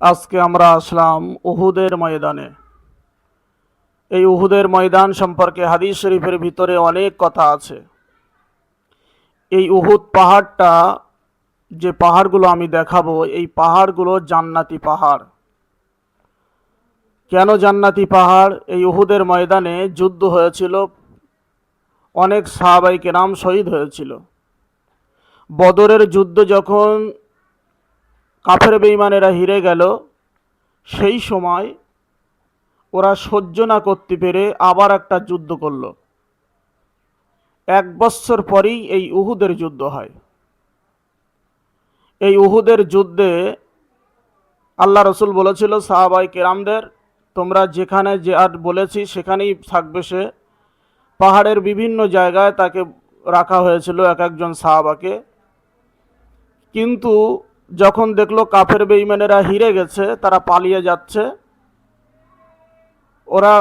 আজকে আমরা আসলাম উহুদের ময়দানে। এই উহুদের ময়দান সম্পর্কে হাদিস শরীফের ভিতরে অনেক কথা আছে। এই উহুদ পাহাড়টা, যে পাহাড়গুলো আমি দেখাবো, এই পাহাড়গুলো জান্নাতি পাহাড়। কেন জান্নাতি পাহাড়? এই উহুদের ময়দানে যুদ্ধ হয়েছিল, অনেক সাহাবাই কেরাম শহীদ হয়েছিল। বদরের যুদ্ধ যখন কাফের বেইমানেরা হিরে গেল। সেই সময় ওরা সহ্য না করতে পেরে আবার একটা যুদ্ধ করল। এক বৎসর পরেই এই উহুদের যুদ্ধ হয়। এই উহুদের যুদ্ধে আল্লাহ রসুল বলেছিল, সাহাবাই কেরামদের, তোমরা যেখানে যে আর বলেছি সেখানেই থাকবে সে। পাহাড়ের বিভিন্ন জায়গায় তাকে রাখা হয়েছিল এক একজন সাহাবাকে। কিন্তু যখন দেখল কাফের বেইমানেরা হিরে গেছে, তারা পালিয়ে যাচ্ছে, ওরা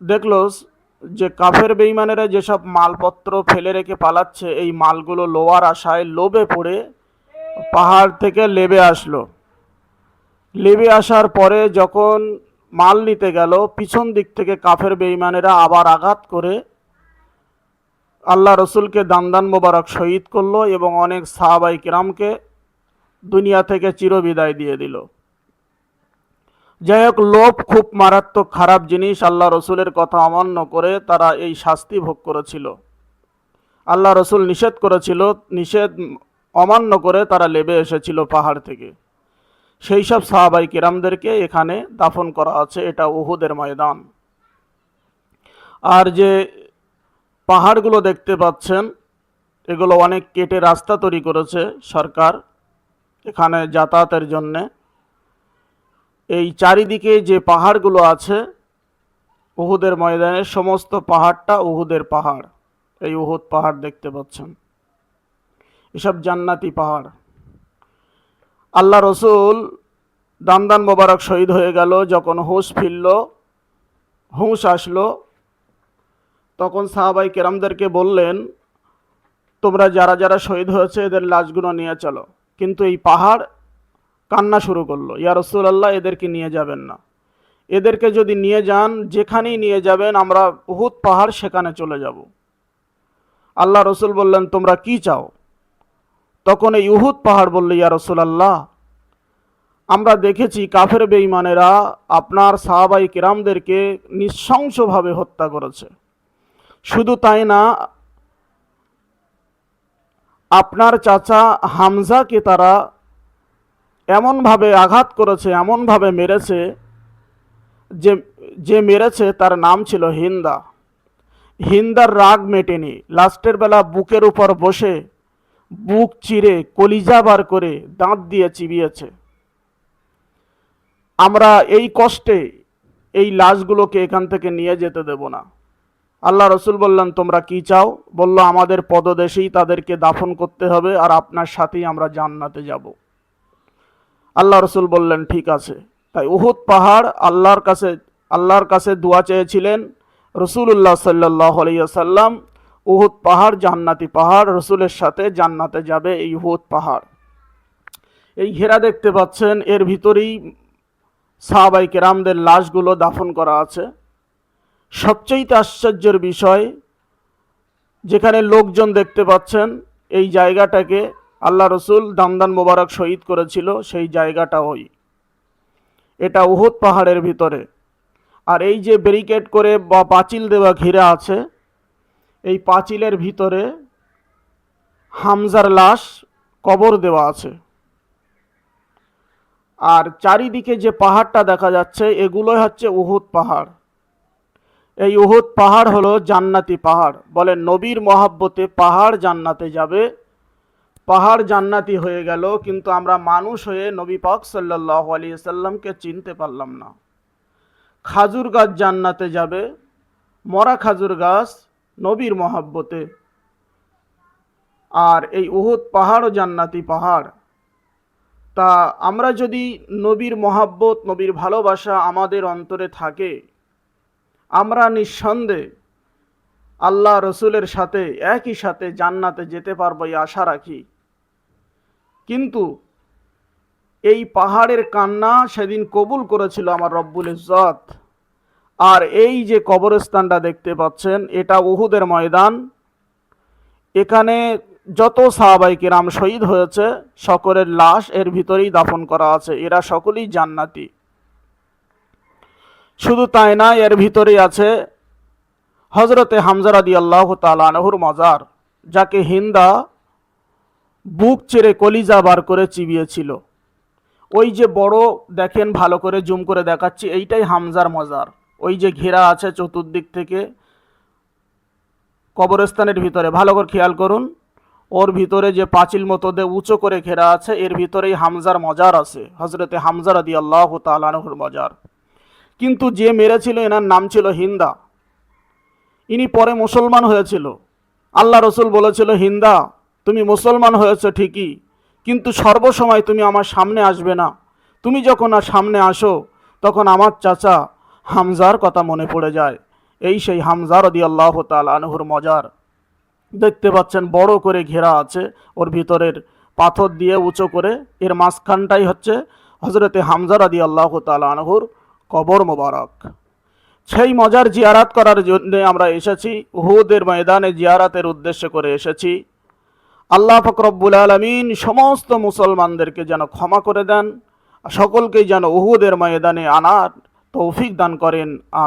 দেখল যে কাফের বেইমানেরা যেসব মালপত্র ফেলে রেখে পালাচ্ছে, এই মালগুলো লোয়ার আশায় লোভে পড়ে পাহাড় থেকে লেবে আসলো। লেবে আসার পরে যখন মাল নিতে গেল, পিছন দিক থেকে কাফের বেইমানেরা আবার আঘাত করে আল্লাহ রসুলকে দান্দান মোবারক শহীদ করল এবং অনেক সাহাবাই কিরামকে দুনিয়া থেকে চিরবিদায় দিয়ে দিল। যাই হোক, লোভ খুব মারাত্মক খারাপ জিনিস, আল্লাহ রসুলের কথা অমান্য করে তারা এই শাস্তি ভোগ করেছিল। আল্লাহ রসুল নিষেধ করেছিল, নিষেধ অমান্য করে তারা লেবে এসেছিল পাহাড় থেকে। সেই সব সাহাবাই কিরামদেরকে এখানে দাফন করা আছে, এটা উহুদের ময়দান। আর যে পাহাড়গুলো দেখতে পাচ্ছেন, এগুলো অনেক কেটে রাস্তা তৈরি করেছে সরকার। এখানে যাতায়াতের জন্যে। এই চারিদিকে যে পাহাড়গুলো আছে, উহুদের ময়দানের সমস্ত পাহাড়টা উহুদের পাহাড়। এই উহুদ পাহাড় দেখতে পাচ্ছেন। এসব জান্নাতি পাহাড়। আল্লাহ রসুল দামদান মোবারক শহীদ হয়ে গেল, যখন হুঁশ ফিরল, হুঁশ আসলো। তখন সাহাবাই কেরামদেরকে বললেন, তোমরা যারা যারা শহীদ হয়েছে, এদের লাশগুলো নিয়ে চলো। কিন্তু এই পাহাড় কান্না শুরু করল। ইয়া রসুলাল্লাহ, এদেরকে নিয়ে যাবেন না। এদেরকে যদি নিয়ে যান, যেখানেই নিয়ে যাবেন, আমরা উহুদ পাহাড় সেখানে চলে যাব। আল্লাহ রসুল বললেন, তোমরা কি চাও? তখন এই উহুদ পাহাড় বলল, ইয়া রসুলাল্লাহ, আমরা দেখেছি কাফের বেঈমানেরা আপনার সাহাবাই কিরামদেরকে নৃশংসভাবে হত্যা করেছে। শুধু তাই না আপনার চাচা হামজাকে তারা এমনভাবে আঘাত করেছে, এমনভাবে মেরেছে যে যে মেরেছে তার নাম ছিল হিন্দা। হিন্দার রাগ মেটেনি। লাস্টের বেলা বুকের উপর বসে বুক চিরে কলিজা বার করে দাঁত দিয়ে চিবিয়েছে। আমরা এই কষ্টে এই লাশগুলোকে এখান থেকে নিয়ে যেতে দেব না। আল্লাহ রসুল বললেন, তোমরা কি চাও? বলল, আমাদের পদদেশেই তাদেরকে দাফন করতে হবে আর আপনার সাথেই আমরা জান্নাতে যাব। আল্লাহ রসুল বললেন, ঠিক আছে। তাই উহুদ পাহাড় আল্লাহর কাছে আল্লাহর কাছে দোয়া চেয়েছিলেন রসুল্লাহ সাল্লাহ আলাইসাল্লাম উহুদ পাহাড় জান্নাতি পাহাড়, রসুলের সাথে জান্নাতে যাবে এই উহুদ পাহাড়। এই ঘেরা দেখতে পাচ্ছেন, এর ভিতরেই সাহাবাই কেরামদের লাশগুলো দাফন করা আছে। সবচেয়ে আশ্চর্যের বিষয়, যেখানে লোকজন দেখতে পাচ্ছেন, এই জায়গাটাকে আল্লাহ রসুল দামদান মোবারক শহীদ করেছিল, সেই জায়গাটা ওই। এটা উহুদ পাহাড়ের ভিতরে। আর এই যে ব্যারিকেড করে বা পাঁচিল দেওয়া ঘিরে আছে, এই পাঁচিলের ভিতরে হামজার লাশ কবর দেওয়া আছে। আর চারিদিকে যে পাহাড়টা দেখা যাচ্ছে, এগুলোই হচ্ছে উহুদ পাহাড়। এই উহুদ পাহাড় হলো জান্নাতি পাহাড়। বলে নবীর মহাব্বতে পাহাড় জান্নাতে যাবে। পাহাড় জান্নাতি হয়ে গেল, কিন্তু আমরা মানুষ হয়ে নবী পাক সাল্লাহ আলী সাল্লামকে চিনতে পারলাম না। খাজুর গাছ জান্নাতে যাবে, মরা খাজুর গাছ নবীর মহাব্বতে। আর এই উহুদ পাহাড়ও জান্নাতি পাহাড়। তা আমরা যদি নবীর মহাব্বত, নবীর ভালোবাসা আমাদের অন্তরে থাকে আমরা নিঃসন্দেহে আল্লাহ রসুলের সাথে, একই সাথে জান্নাতে যেতে পারব এই আশা রাখি। কিন্তু এই পাহাড়ের কান্না সেদিন কবুল করেছিল আমার রব্বুল ইজ্জত। আর এই যে কবরস্থানটা দেখতে পাচ্ছেন, এটা উহুদের ময়দান। এখানে যত সাহাবাই কিরাম শহীদ হয়েছে, সকলের লাশ এর ভিতরেই দাফন করা আছে। এরা সকলেই জান্নাতি। শুধু তাই না এর ভিতরেই আছে হজরতে হামজারাদি আল্লাহ তালানহুর মজার, যাকে হিন্দা বুক চেড়ে কলিজা বার করে চিবিয়েছিল। ওই যে বড়, দেখেন ভালো করে জুম করে দেখাচ্ছি, এইটাই হামজার মজার। ওই যে ঘেরা আছে চতুর্দিক থেকে, কবরস্থানের ভিতরে, ভালো করে খেয়াল করুন। ওর ভিতরে যে পাঁচিল মতো দে উঁচু করে ঘেরা আছে, এর ভিতরেই হামজার মজার আছে হজরতে হামজার আদি আল্লাহ তালানহুর মজার। কিন্তু যে মেরেছিল এনার নাম ছিল হিন্দা। ইনি পরে মুসলমান হয়েছিল। আল্লাহ রসুল বলেছিল, হিন্দা, তুমি মুসলমান হয়েছ ঠিকই, কিন্তু সর্বসময় তুমি আমার সামনে আসবে না। তুমি যখন আর সামনে আসো, তখন আমার চাচা হামজার কথা মনে পড়ে যায়। এই সেই হামজার রদি আল্লাহ তাল আনহুর মজার। দেখতে পাচ্ছেন, বড় করে ঘেরা আছে ওর ভিতরের পাথর দিয়ে উঁচু করে। এর মাঝখানটাই হচ্ছে হজরতে হামজার আদি আল্লাহ তাল আনহুর কবর মোবারক। সেই মজার জিয়ারাত করার জন্য আমরা এসেছি, উহুদের ময়দানে জিয়ারাতের উদ্দেশ্য করে এসেছি। আল্লাহ ফকরব্বুল আলমিন সমস্ত মুসলমানদেরকে যেন ক্ষমা করে দেন, সকলকেই যেন উহুদের ময়দানে আনার তৌফিক দান করেন